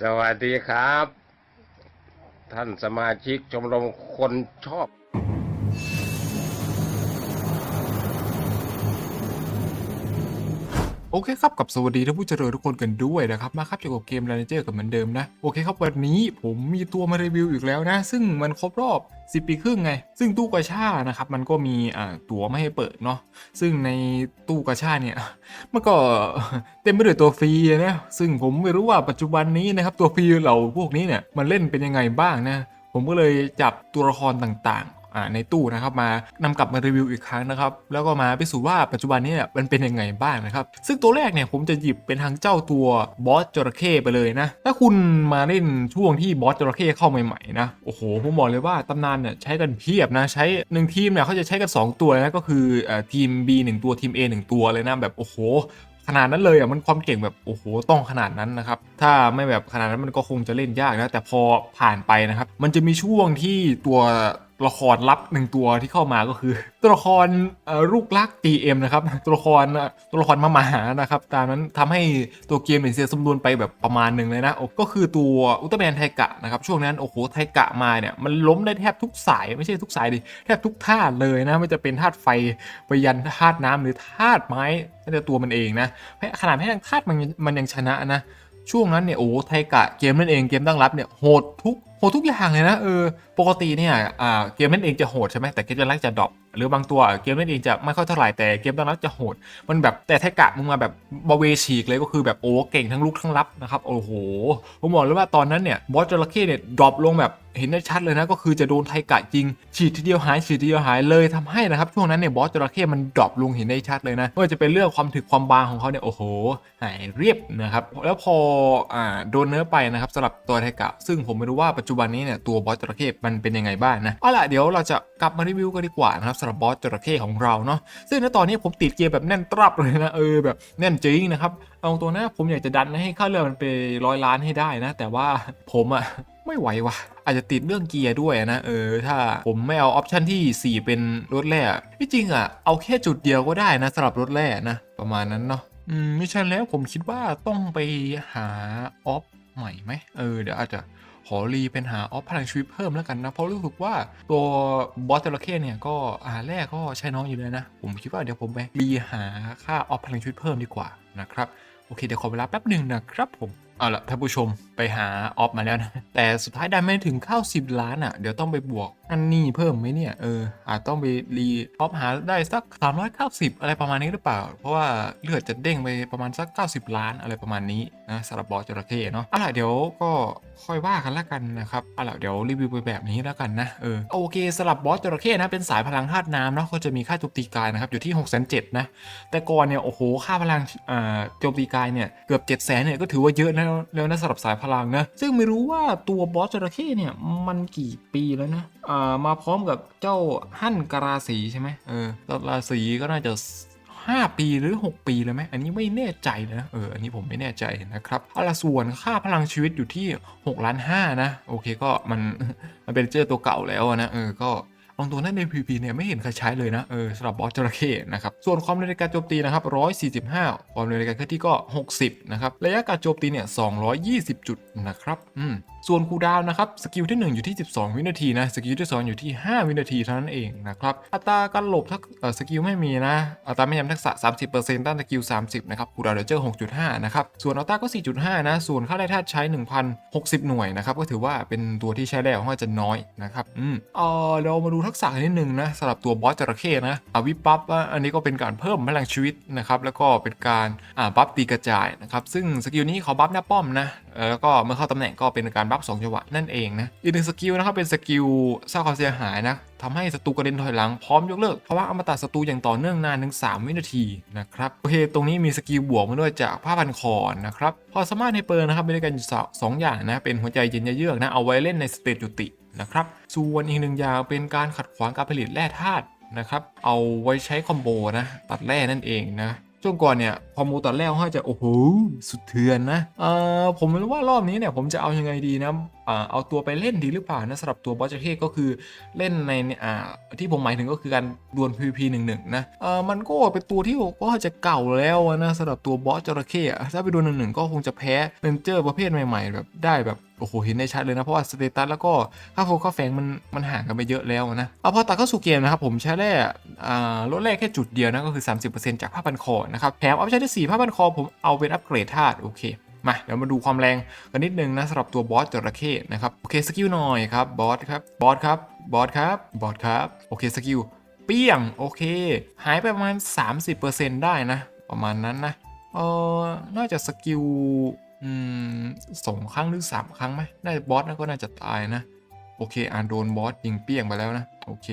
สวัสดีครับ ท่านสมาชิกชมรมคนชอบ โอเคครับกับสวัสดีท่านผู้เจริญทุกคนกันด้วยนะครับมาครับเกี่ยวกับเกม r รนเจอร์กับเหมือนเดิมนะโอเคครับวันนี้ผมมีตัวมารีวิวอีกแล้วนะ ซึ่งมันครบรอบ 10 ปีครึ่งไง ซึ่งตู้กระชานะครับมันก็มีอ่าตั๋วไม่ให้เปิดเนาะซึ่งในตู้กระชาเนี่ยมันก็เต็มไปด้วยตัวฟรีนะซึ่งผมไม่รู้ว่าปัจจุบันนี้นะครับตัวฟรีเหล่าพวกนี้เนี่ยมันเล่นเป็นยังไงบ้างนะผมก็เลยจับตัวละครต่างๆ ในตู้นะครับมานำกลับมารีวิวอีกครั้งนะครับแล้วก็มาพิสูจน์ว่าปัจจุบันนี่มันเป็นยังไงบ้างนะครับซึ่งตัวแรกเนี่ยผมจะหยิบเป็นทางเจ้าตัวบอสจระเข้ไปเลยนะถ้าคุณมาเล่นช่วงที่บอสจระเข้เข้าใหม่ๆนะโอ้โหผมบอกเลยว่าตำนานเนี่ยใช้กันเพียบนะใช้หนึ่งทีมเนี่ยเขาจะใช้กัน 2 ตัวนะก็คืออทีม B 1ตัวทีม A 1ตัวเลยนะแบบโอ้โหขนาดนั้นเลยอะมันความเก่งแบบโอ้โหต้องขนาดนั้นนะครับถ้าไม่แบบขนาดนั้นมันก็คงจะเล่นยากนะแต่พอผ่านไปนะครับมันจะมีช่วงที่ตัว ตัวละครลับหนึ่งตัวที่เข้ามาก็คือ ตัวละครเอ่อลูกรัก GM นะครับ ตัวละครตัวละครมาหมานะครับตามนั้นทำให้ตัวเกมเนี่ยเสียสมดุลไปแบบประมาณหนึ่งเลยนะโอ้ก็คือตัวอุลตร้าแมนไทกะนะครับช่วงนั้นโอ้โหไทกะมาเนี่ยมันล้มได้แทบทุกสายไม่ใช่ทุกสายดิแทบทุกธาตุเลยนะไม่จะเป็นธาตุไฟไปยันธาตุน้ำหรือธาตุไม้นั่นแต่ตัวมันเองนะขนาดให้ทางธาตุมันยังมันยังชนะนะช่วงนั้นเนี่ยโอ้ไทกะเกมนั่นเองเกมตั้งรับเนี่ยโหดทุก โหดทุกอย่างเลยนะเออปกติเนี่ยอ่าเกมนั่นเองจะโหดใช่ไหมแต่เกมจะไล่จะดรอป หรือบางตัวเกมนั่นเองจะไม่ค่อยเท่าไหร่แต่เกมตั้งรับจะโหด มันแบบแต่ไทกะมึงมาแบบบาเวฉีกเลยก็คือแบบโอ้เก่งทั้งลุกทั้งรับนะครับโอ้โหผมบอกเลยว่าตอนนั้นเนี่ยบอสจระเข้เนี่ยดรอปลงแบบเห็นได้ชัดเลยนะก็คือจะโดนไทกะจริง ฉีดทีเดียวหายฉีดทีเดียวหายเลยทำให้นะครับช่วงนั้นเนี่ยบอสจระเข้มันดรอปลงเห็นได้ชัดเลยนะไม่ว่าจะเป็นเรื่องความถึกความบางของเขาเนี่ยโอ้โหหายเรียบนะครับแล้วพออ่าโดนเนื้อไปนะครับสำหรับตัวไทกะ ซึ่งผมไม่รู้ว่าปัจจุบันนี้เนี่ยตัวบอสจระเข้มันเป็นยังไงบ้างนะเอาล่ะเดี๋ยวเราจะกลับมารีวิวกันดีกว่านะครับสำหรับบอสจระเข้ของเราเนาะซึ่งในตอนนี้ผมติดเกมแบบแน่นตรับเลยนะเออแบบแน่นจริงนะครับเอาตัวนะผมอยากจะดันให้ค่าเรือมันไปร้อยล้านให้ได้นะ แต่ว่าผมอะไม่ไหวว่ะ อาจจะติดเรื่องเกียร์ด้วยนะ เออ ถ้าผมไม่เอาออปชันที่ 4 เป็นรถแร่ที่จริงอะ เอาแค่จุดเดียวก็ได้นะสำหรับรถแร่นะ ประมาณนั้นเนาะอืมไม่ใช่แล้วผมคิดว่าต้องไปหาออฟใหม่ไหมเออ เดี๋ยวอาจจะ ขอรีเป็นหาออฟพลังชีวิตเพิ่มแล้วกันนะ เพราะรู้สึกว่าตัวบอสจระเข้เนี่ยก็อาหาแรกก็ใช้น้องอยู่เลยนะ ผมคิดว่าเดี๋ยวผมไปรีหาค่าออฟพลังชีวิตเพิ่มดีกว่านะครับโอเคเดี๋ยวขอเวลาแป๊บหนึ่งนะครับผมเอาละท่านผู้ชมไปหาออฟมาแล้วนะ แต่สุดท้ายได้ไม่ถึงเข้า 10 ล้านอะ เดี๋ยวต้องไปบวกอันนี้เพิ่มไหมเนี่ย เออ อาจต้องไปรีออฟหาได้สัก 390 อะไรประมาณนี้หรือเปล่า เพราะว่าเลือดจะเด้งไปประมาณสัก 90 ล้านอะไรประมาณนี้นะสำหรับบอสจระเข้เนาะเอาล่ะเดี๋ยวก็ค่อยว่ากันละกันนะครับเอาล่ะเดี๋ยวรีวิวไปแบบนี้แล้วกันนะเออโอเคสำหรับบอสจระเข้นะเป็นสายพลังธาตุน้ำเนาะก็จะมีค่าโจมตีกายนะครับอยู่ที่6 7 0 0 0นะแต่ก่อนเนี่ยโอ้โหค่าพลังอ่าโจมตีกายเนี่ยเกือบ7 0 0 0 0เนี่ยก็ถือว่าเยอะนะแล้วนะสำหรับสายพลังนะซึ่งไม่รู้ว่าตัวบอสจระเข้เนี่ยมันกี่ปีแล้วนะอ่ามาพร้อมกับเจ้าหั่นกราสีใช่ไหมเออกราสีก็น่าจะ 5 ปีหรือ 6 ปีเลยไหมอันนี้ไม่แน่ใจนะเอออันนี้ผมไม่แน่ใจนะครับเอาละส่วนค่าพลังชีวิตอยู่ที่6ล้าน5นะโอเคก็มันมันเป็นเจอตัวเก่าแล้วนะเออก็ลองตัวนั้นใน PVP เนี่ยไม่เห็นใครใช้เลยนะเออสำหรับบอสจระเข้นะครับส่วนความเร็วในการโจมตีนะครับ145 ความเร็วในการเคลื่อนที่ก็ 60 นะครับ ระยะการโจมตีเนี่ย220 จุดนะครับ อืม ส่วนคูดาวนะครับสกิลที่ 1 อยู่ที่ 12 วินาทีนะสกิลที่ 2 อยู่ที่ 5 วินาทีเท่านั้นเองนะครับอัตราการหลบทักเอ่อสกิลไม่มีนะอัตราไม่ยำทักษะ 30%ต้านสกิล 30 นะครับคูดาวเดเจอร์ 6.5 นะครับส่วนอัตราก็ 4.5 นะ ส่วนค่าแร่ธาตุใช้ 1,060 หน่วยนะครับก็ถือว่าเป็นตัวที่ใช้แร่ค่อางจะน้อยนะครับอืมเออเรามาดูทักษะนิดนึงนะสำหรับตัวบอสจระเข้นะอาวิปับอะอันนี้ก็เป็นการเพิ่มพลังชีวิตนะครับแล้วก็เป็นการอ่าบัฟตีกระจายนะครับซึ่งสกิลนี้เขาบัฟหน้าป้อมนะ แล้วก็เมื่อเข้าตำแหน่งก็เป็นการบัฟสองจังหวะนั่นเองนะ อีกหนึ่งสกิลนะครับเป็นสกิลสร้างความเสียหายนะทำให้ศัตรูกระเด็นถอยหลังพร้อมยกเลิกภาวะอมตะศัตรูอย่างต่อเนื่องนานถึง 3 วินาทีนะครับโอเคตรงนี้มีสกิลบวกมาด้วยจากผ้าพันคอนะครับพอสามารถในเปิร์นะครับมีด้วยกันสองอย่างนะเป็นหัวใจเย็นเยือกนะเอาไว้เล่นในสเตจจุตินะครับส่วนอีกหนึ่งอย่างเป็นการขัดขวางการผลิตแร่ธาตุนะครับเอาไว้ใช้คอมโบนะตัดแร่นั่นเองนะ ช่วงก่อนเนี่ยพอมูตอนแล้วเขาจะโอ้โหสุดเถื่อนนะเออผมไม่รู้ว่ารอบนี้เนี่ยผมจะเอายังไงดีนะ เอาตัวไปเล่นดีหรือเปล่านะสำหรับตัวบอสเจระเข้ก็คือเล่นในที่ผมหมายถึงก็คือการดวล PVP 1 1นะเออมันก็เป็นตัวที่ก็จะเก่าแล้วนะสำหรับตัวบอสจระเข้ถ้าไปดวลหนึ่งหนึ่งก็คงจะแพ้เรนเจอร์ประเภทใหม่ๆแบบได้แบบโอ้โหเห็นได้ชัดเลยนะ เพราะว่าสเตตัสแล้วก็ค่าโฟค่าแฝงมันมันห่างกันไปเยอะแล้วนะ เอาพอตัดเข้าสู่เกมนะครับ ผมใช้แร่อ่าลดแร่แค่จุดเดียวนะ ก็คือ 30%จากผ้าพันคอนะครับ แถมออปชั่นที่4ผ้าพันคอผมเอาเป็นอัปเกรดธาตุโอเค มาเดี๋ยวมาดูความแรงกันนิดนึงนะสำหรับตัวบอสจระเข้นะครับโอเคสกิลหน่อยครับบอสครับบอสครับบอสครับบอสครับโอเคสกิลเปี้ยงโอเค หายไปประมาณ 30%ได้นะ ประมาณนั้นนะเออน่าจะสกิลสองครั้งหรือ 3 ครั้งไหมน่าจะบอสนะก็น่าจะตายนะ โอเคอ่านโดนบอสยิงเปี้ยงไปแล้วนะโอเค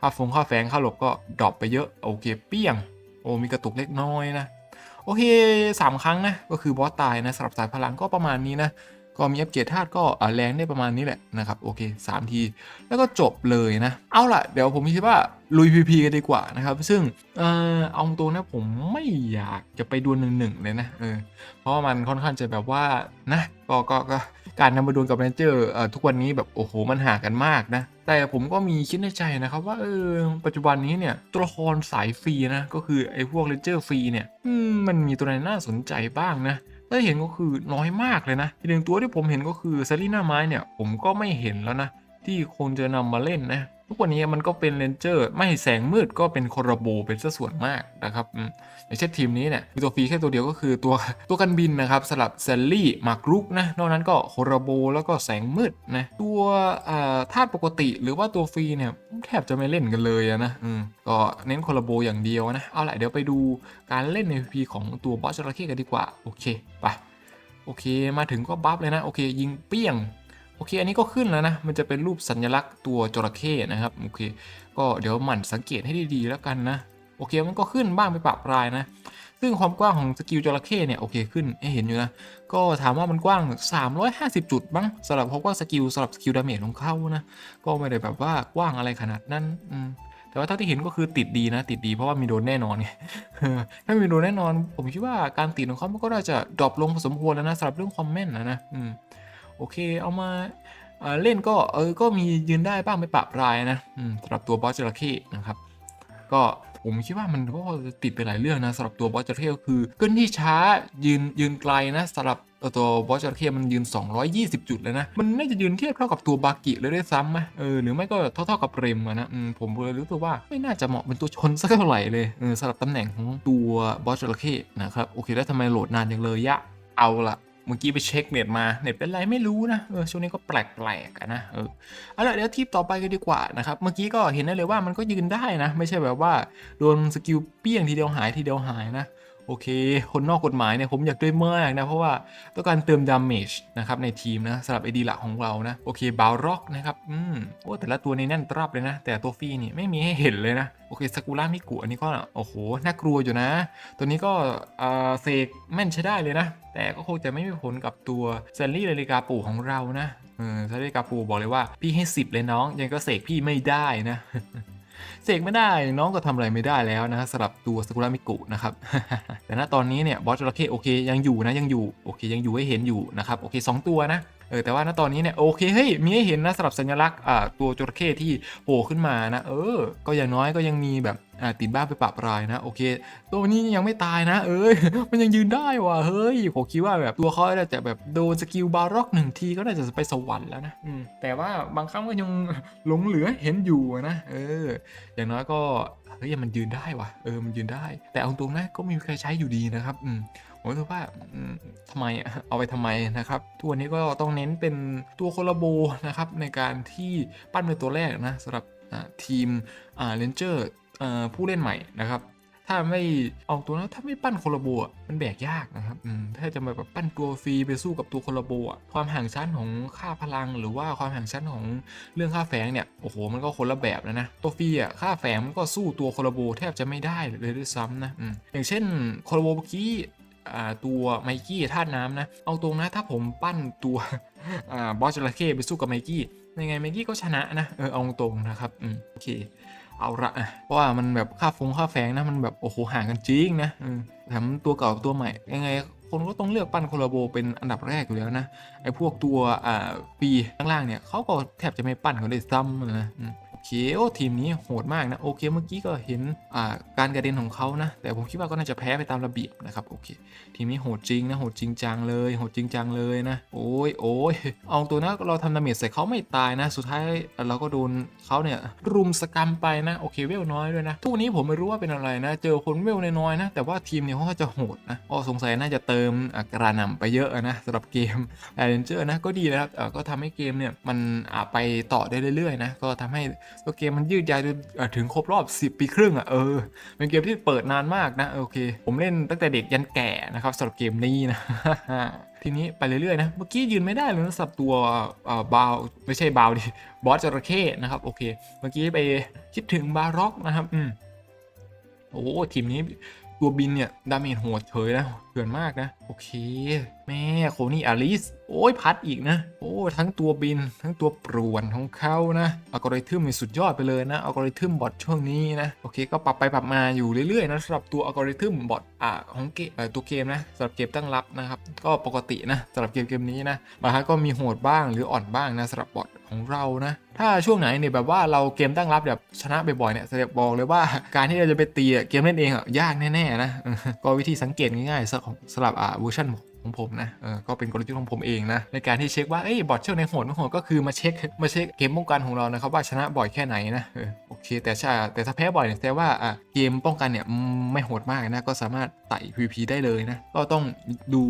ค่าฟงค่าแฝงค่าหลบก็ดรอปไปเยอะโอเคเปี้ยง โอ้มีกระตุกเล็กน้อยนะ โอเค 3 ครั้งนะ ก็คือบอสตายนะสำหรับสายพลังก็ประมาณนี้นะ ก็มีอัปเกรดธาตุก็แรงได้ประมาณนี้แหละนะครับ โอเค 3 ที แล้วก็จบเลยนะ เอาล่ะ เดี๋ยวผมคิดว่าลุย PVP กันดีกว่านะครับ ซึ่งเออเอาตรงนะผมไม่อยากจะไปดวลหนึ่งหนึ่งเลยนะเออเพราะมันค่อนข้างจะแบบว่านะก็ก็การนำมาดวลกับเรนเจอร์ทุกวันนี้แบบโอ้โหมันห่างกันมากนะ แต่ผมก็มีคิดในใจนะครับว่าเออปัจจุบันนี้เนี่ยตัวละครสายฟรีนะก็คือไอ้พวกเลนเจอร์ฟรีเนี่ยมันมีตัวไหนน่าสนใจบ้างนะถ้าเห็นก็คือน้อยมากเลยนะอีกหนึ่งตัวที่ผมเห็นก็คือซารีนาไม้เนี่ยผมก็ไม่เห็นแล้วนะ ที่คนจะนำมาเล่นนะ ทุกวันนี้มันก็เป็นเรนเจอร์ไม่แสงมืดก็เป็นคอราโบเป็นซะส่วนมากนะครับอย่างเช่นทีมนี้เนี่ยมีตัวฟรีแค่ตัวเดียวก็คือตัวตัวกันบินนะครับสลับเซลลี่มาร์กรุกนะนอกนั้นก็โคราโบแล้วก็แสงมืดนะตัวธาตุปกติหรือว่าตัวฟรีเนี่ยแทบจะไม่เล่นกันเลยนะก็เน้นโคราโบอย่างเดียวนะเอาละเดี๋ยวไปดูการเล่นในพีของตัวบอสจระเข้กันดีกว่าโอเคไปโอเคมาถึงก็บัฟเลยนะโอเคยิงเปี้ยง อเค อันนี้ก็ขึ้นแล้วนะ มันจะเป็นรูปสัญลักษณ์ตัวจระเข้นะครับ โอเค ก็เดี๋ยวหมั่นสังเกตให้ดีๆแล้วกันนะ โอเค มันก็ขึ้นบ้างไปปรับปรายนะ ซึ่งความกว้างของสกิลจระเข้เนี่ย โอเค ขึ้นให้เห็นอยู่นะ ก็ถามว่ามันกว้าง 350 จุดบ้างสำหรับเพราะว่าสกิลสำหรับสกิลดาเมจของเขานะ ก็ไม่ได้แบบว่ากว้างอะไรขนาดนั้น อืมแต่ว่าเท่าที่เห็นก็คือติดดีนะติดดีเพราะว่ามีโดนแน่นอนไงถ้ามีโดนแน่นอน ผมคิดว่าการติดของเขามันก็น่าจะดรอปลงพอสมควรแล้วนะสำหรับเรื่องความแม่นนะนะอืม โอเคเอามาเล่นก็เออก็มียืนได้บ้างไม่ปรับรายนะสำหรับตัวบอสจระเข้นะครับก็ผมคิดว่ามันก็ติดไปหลายเรื่องนะสำหรับตัวบอสจระเข้ก็คือเกินที่ช้ายืนยืนไกลนะสำหรับตัวบอสจระเข้มันยืน 220 จุดเลยนะ มันน่าจะยืนเทียบเท่ากับตัวบากิเลยด้วยซ้ำไหมเออหรือไม่ก็เท่าๆกับเรมนะผมเลยรู้สึกว่าไม่น่าจะเหมาะเป็นตัวชนสักเท่าไหร่เลยเออสำหรับตำแหน่งของตัวบอสจระเข้นะครับโอเคแล้วทำไมโหลดนานอย่างเลยยะเอาละ เมื่อกี้ไปเช็คเน็ตมาเน็ตเป็นไรไม่รู้นะเออช่วงนี้ก็แปลกๆนะเออเอาละเดี๋ยวทีปต่อไปกันดีกว่านะครับเมื่อกี้ก็เห็นได้เลยว่ามันก็ยืนได้นะ ไม่ใช่แบบว่าโดนสกิลเปี้ยงทีเดียวหายทีเดียวหายนะ โอเค คนนอกกฎหมายเนี่ยผมอยากด้วยมากนะ เพราะว่าต้องการเติมดาเมจนะครับในทีมนะสำหรับไอดีหลักของเรานะ โอเคบาลร็อกนะครับ อืมโอ้แต่ละตัวในแน่นตรับเลยนะ แต่ตัวฟรีนี่ไม่มีให้เห็นเลยนะ โอเคสกุล่ามิกุอันนี้ก็ โอ้โห น่ากลัวอยู่นะ ตัวนี้ก็เอ่าเสกแม่นใช้ได้เลยนะ แต่ก็คงจะไม่มีผลกับตัวแซนลี่นาฬิกาปู่ของเรานะเออแซนลี่นาฬิกาปู่บอกเลยว่าพี่ให้ 10 เลยน้อง ยังก็เสกพี่ไม่ได้นะ เสกไม่ได้น้องก็ทำอะไรไม่ได้แล้วนะสำหรับตัวสกุระมิกุนะครับแต่ณตอนนี้เนี่ยบอสจระเข้โอเคยังอยู่นะยังอยู่โอเคยังอยู่ให้เห็นอยู่นะครับโอเคสองตัวนะ เออแต่ว่าณตอนนี้เนี่ยโอเคเฮ้ยมีให้เห็นนะสำหรับสัญลักษณ์อ่าตัวจระเข้ที่โผล่ขึ้นมานะ เออ ก็อย่างน้อยก็ยังมีแบบอ่าติดบ้าไปปรับรายนะ โอเค ตัวนี้ยังไม่ตายนะ เอ้ยมันยังยืนได้ว่ะเฮ้ยผมคิดว่าแบบตัวเขาน่าจะแบบโดนสกิลบาร็อกหนึ่งทีก็น่าจะไปสวรรค์แล้วนะอืมแต่ว่าบางครั้งก็ยังหลงเหลือเห็นอยู่อะนะเออ อย่างน้อยก็เฮ้ยมันยืนได้ว่ะเออมันยืนได้ แต่เอาตรงนะก็ไม่มีใครใช้อยู่ดีนะครับอืม ผมรู้สึกว่าทำไมเอาไปทำไมนะครับทุกวันนี้ก็ต้องเน้นเป็นตัวโคลาโบนะครับในการที่ปั้นเป็นตัวแรกนะสำหรับทีมเลนเจอร์ผู้เล่นใหม่นะครับถ้าไม่เอาตัวนั้นถ้าไม่ปั้นโคลาโบมันแบกยากนะครับถ้าจะมาแบบปั้นตัวฟรีไปสู้กับตัวโคลาโบความห่างชั้นของค่าพลัง หรือว่าความห่างชั้นของเรื่องค่าแฝงเนี่ยโอ้โหมันก็คนละแบบแล้วนะตัวฟรีอะค่าแฝงมันก็สู้ตัวโคลาโบแทบจะไม่ได้เลยด้วยซ้ำนะออย่างเช่นโคลาโบเมื่อกี้ ตัวไมกี้ธาตุน้ำนะ เอาตรงนะถ้าผมปั้นตัวอบอสจระเข้ไปสู้กับไมกี้ยังไงไมกี้ก็ชนะนะเออเอาตรงนะครับอืมโอเคเอาละเพราะว่ามันแบบค่าฟงค่าแฝงนะมันแบบโอ้โหห่างกันจริงนะแถมตัวเก่ากับตัวใหม่ยังไงคนก็ต้องเลือกปั้นโคลาโบเป็นอันดับแรกอยู่แล้วนะไอ้พวกตัวอ่าปีข้างล่างเนี่ยเขาก็แทบจะไม่ปั้นเขาเลยซ้ำนะ เคโอ้ทีมนี้โหดมากนะโอเคเมื่อกี้ก็เห็นการกระเด็นของเขานะ แต่ผมคิดว่าก็น่าจะแพ้ไปตามระเบียบนะครับโอเค ทีมนี้โหดจริงนะโหดจริงจังเลยโหดจริงจังเลยนะ โอ้ยโอ้ยเอาตัวนะเราทำดาเมจใส่เขาไม่ตายนะ สุดท้ายเราก็โดนเขาเนี่ยรุมสกรรมไปนะโอเคเวลน้อยด้วยนะทุกนี้ผมไม่รู้ว่าเป็นอะไรนะ เจอคนเวลน้อยๆนะ แต่ว่าทีมเนี่ยเขาก็จะโหดนะอ๋อสงสัยน่าจะเติมกระหน่ำไปเยอะนะสำหรับเกมแอเรนเจอร์นะก็ดีนะครับก็ทำให้เกมเนี่ยมันไปต่อได้เรื่อยๆนะก็ทำให้ตัวเกมมันยืดยาวถึงครบรอบ 10 ปีครึ่งอะเออเป็นเกมที่เปิดนานมากนะโอเค ผมเล่นตั้งแต่เด็กยันแก่นะครับสำหรับเกมนี้นะทีนี้ไปเรื่อยๆนะ เมื่อกี้ยืนไม่ได้เลยนะสับตัวเอ่อบาวไม่ใช่บาวดิบอสจระเข้นะครับโอเค เมื่อกี้ไปคิดถึงบาร็อกนะครับอืมโอ้ทีมนี้ตัวบินเนี่ยดาเมจโหดเฉยนะเถื่อนมากนะ โอเค แม่โคนี่อลิส โอ้ยพัดอีกนะ โอ้ทั้งตัวบิน ทั้งตัวปรวนของเขานะอัลกอริทึมมีสุดยอดไปเลยนะอัลกอริทึมบอทช่วงนี้นะ โอเค ก็ปรับไปปรับมาอยู่เรื่อยๆนะสำหรับตัวอัลกอริทึมบอทอ่าของเกมตัวเกมนะสำหรับเกมตั้งรับนะครับ ก็ปกตินะสำหรับเกมเกมนี้นะบางครั้งก็มีโหดบ้างหรืออ่อนบ้างนะสำหรับบอทของเรานะถ้าช่วงไหนเนี่ยแบบว่าเราเกมตั้งรับแบบชนะบ่อยๆเนี่ยแสดงบอกเลยว่าการที่เราจะไปตีเกมเล่นเองอะยากแน่ๆนะก็วิธีสังเกตง่ายๆสำหรับสำหรับอ่าเวอร์ชันของผมนะเออก็เป็นกลยุทธ์ของผมเองนะในการที่เช็คว่าเอ้ยบอทเชื่อในโหดไม่โหดก็คือมาเช็คมาเช็คเกมป้องกันของเรานะครับว่าชนะบ่อยแค่ไหนนะเออโอเคแต่ช่แต่ถ้าแพ้บ่อยเนี่ยแสดงว่าอะเกมป้องกันเนี่ยไม่โหดมากนะก็สามารถไต่ PVP ได้เลยนะก็ต้องดู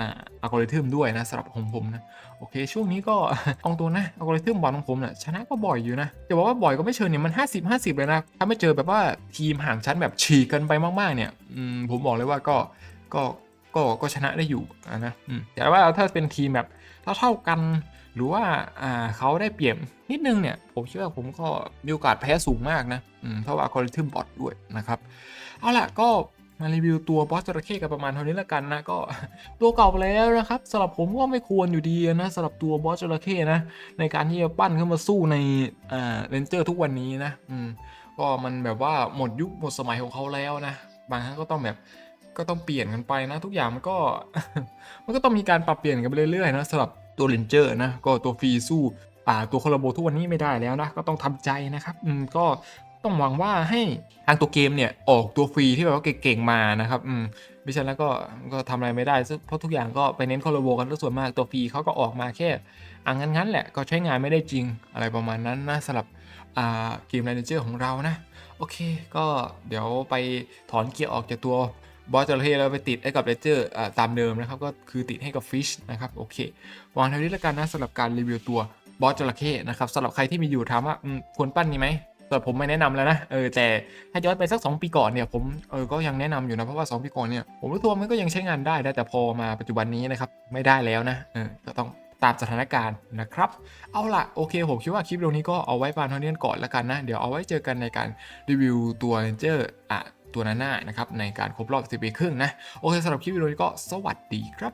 อ่าอัลกอริทึมด้วยนะสำหรับของผมนะโอเค ช่วงนี้ก็เอาตัวนะอัลกอริทึมบอลของผมเนี่ยชนะก็บ่อยอยู่นะจะบอกว่าบ่อยก็ไม่เชิงเนี่ยมัน 50 50 เลยนะ ถ้าไม่เจอแบบว่าทีมห่างชั้นแบบฉีกกันไปมากๆเนี่ยอืมผมบอกเลยว่าก็ ก็ก็ก็ชนะได้อยู่นะแต่ว่าถ้าเป็นทีมแบบเท่าเท่าๆกัน หรือว่าอ่าเขาได้เปรียบนิดนึงเนี่ย ผมคิดว่าผมก็มีโอกาสแพ้สูงมากนะเพราะว่าอัลกอริทึมบอทด้วยนะครับ เอาล่ะก็มารีวิวตัวบอสจระเข้กันประมาณเท่านี้ละกันนะก็ตัวเก่าไปแล้วนะครับสำหรับผมก็ไม่ควรอยู่ดีนะสำหรับตัวบอสจระเข้นะในการที่จะปั้นขึ้นมาสู้ในอ่าเรนเจอร์ทุกวันนี้นะอืมก็มันแบบว่าหมดยุคหมดสมัยของเขาแล้วนะบางครั้งก็ต้องแบบ ก็ต้องเปลี่ยนกันไปนะ ทุกอย่างมันก็ มันก็ต้องมีการปรับเปลี่ยนกันไปเรื่อยๆนะสำหรับตัวเรนเจอร์นะก็ตัวฟรีสู้อ่าตัวคอลาโบทุกวันนี้ไม่ได้แล้วนะก็ต้องทำใจนะครับอืมก็ต้องหวังว่าให้ทางตัวเกมเนี่ยออกตัวฟรีที่แบบว่าเก่งๆมานะครับอืมไม่ใช่แล้วก็ก็ทำอะไรไม่ได้เพราะทุกอย่างก็ไปเน้นคอลลโบกันส่วนมากตัวฟรีเขาก็ออกมาแค่อ่างั้นๆแหละก็ใช้งานไม่ได้จริงอะไรประมาณนั้นนะสำหรับอ่าเกม r รนเจอร์ของเรานะ โอเค ก็เดี๋ยวไปถอนเกียร์ออกจากตัว บอสจระเข้แล้วไปติดให้กับเรนเจอร์ตามเดิมนะครับ ก็คือติดให้กับฟิชนะครับโอเควางเท่านี้แล้วกันนะสำหรับการรีวิวตัวบอสจระเข้นะครับสำหรับใครที่มีอยู่ถามว่าควรปั้นนี้ไหมแต่ผมไม่แนะนำแล้วนะเออแต่ถ้าย้อนไปสัก 2 ปีก่อนเนี่ยผมเออก็ยังแนะนำอยู่นะเพราะว่า 2 ปีก่อนเนี่ยผมรู้ตัวมันก็ยังใช้งานได้นะแต่พอมาปัจจุบันนี้นะครับไม่ได้แล้วนะเออก็ต้องตามสถานการณ์นะครับ เอาล่ะ โอเค ผมคิดว่าคลิปวิดีโอนี้ก็เอาไว้ปานเท่านี้ก่อนแล้วกันนะ เดี๋ยวเอาไว้เจอกันในการรีวิวตัว Ranger อะ ตัวหน้านะครับในการครบรอบ10ปีครึ่งนะโอเคสำหรับคลิปวิดีโอนี้ก็สวัสดีครับ